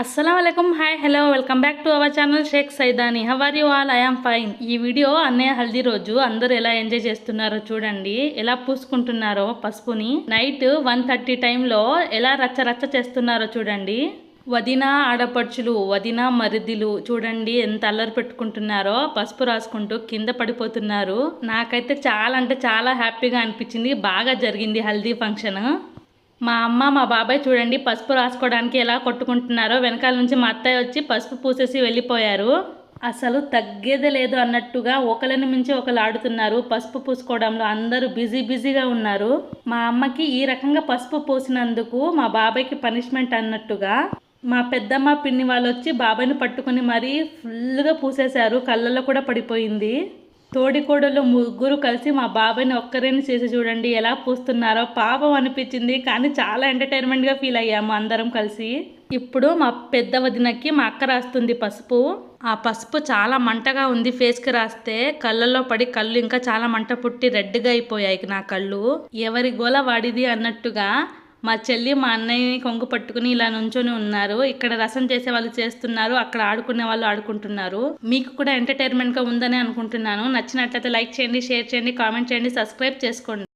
అస్సలం hi hello welcome back to our channel Shaik Saidani how are you all I am fine ఈ video అన్నయ్య హల్దీ రోజు. అందరూ ఎలా ఎంజాయ్ చేస్తున్నారో చూడండి. ఎలా పూసుకుంటున్నారో పసుపుని. నైట్ వన్ థర్టీ టైంలో ఎలా రచ్చ రచ్చ చేస్తున్నారో చూడండి. వదిన ఆడపడుచులు వదిన మరిదిలు చూడండి ఎంత అల్లరి పెట్టుకుంటున్నారో. పసుపు రాసుకుంటూ కింద పడిపోతున్నారు. నాకైతే చాలా అంటే చాలా హ్యాపీగా అనిపించింది. బాగా జరిగింది హల్దీ ఫంక్షన్ మా అమ్మ మా బాబాయ్ చూడండి పసుపు రాసుకోవడానికి ఎలా కొట్టుకుంటున్నారో. వెనకాల నుంచి మా అత్తయ్య వచ్చి పసుపు పూసేసి వెళ్ళిపోయారు. అసలు తగ్గేదే లేదు అన్నట్టుగా ఒకరిని మించి ఒకరు ఆడుతున్నారు. పసుపు పూసుకోవడంలో అందరూ బిజీ బిజీగా ఉన్నారు. మా అమ్మకి ఈ రకంగా పసుపు పూసినందుకు మా బాబాయ్కి పనిష్మెంట్ అన్నట్టుగా మా పెద్దమ్మ పిన్ని వాళ్ళు వచ్చి బాబాయ్ని పట్టుకుని మరీ ఫుల్గా పూసేశారు. కళ్ళల్లో కూడా పడిపోయింది. తోడికోడలు ముగ్గురు కలిసి మా బాబాయ్ని ఒక్కరేని చేసి చూడండి ఎలా పూస్తున్నారో పాపం అనిపించింది కానీ చాలా ఎంటర్టైన్మెంట్గా ఫీల్ అయ్యాము అందరం కలిసి. ఇప్పుడు మా పెద్ద వదినకి మా అక్క రాస్తుంది పసుపు. ఆ పసుపు చాలా మంటగా ఉంది ఫేస్కి రాస్తే కళ్ళల్లో పడి కళ్ళు ఇంకా చాలా మంట పుట్టి రెడ్గా అయిపోయాయి నా కళ్ళు. ఎవరి గోల వాడిది అన్నట్టుగా మా చెల్లి మా అన్నయ్యని కొంగు పట్టుకుని ఇలా నుంచొని ఉన్నారు. ఇక్కడ రసం చేసే వాళ్ళు చేస్తున్నారు. అక్కడ ఆడుకునే వాళ్ళు ఆడుకుంటున్నారు. మీకు కూడా ఎంటర్టైన్మెంట్గా ఉందని అనుకుంటున్నాను. నచ్చినట్లయితే లైక్ చేయండి షేర్ చేయండి కామెంట్ చేయండి సబ్స్క్రైబ్ చేసుకోండి.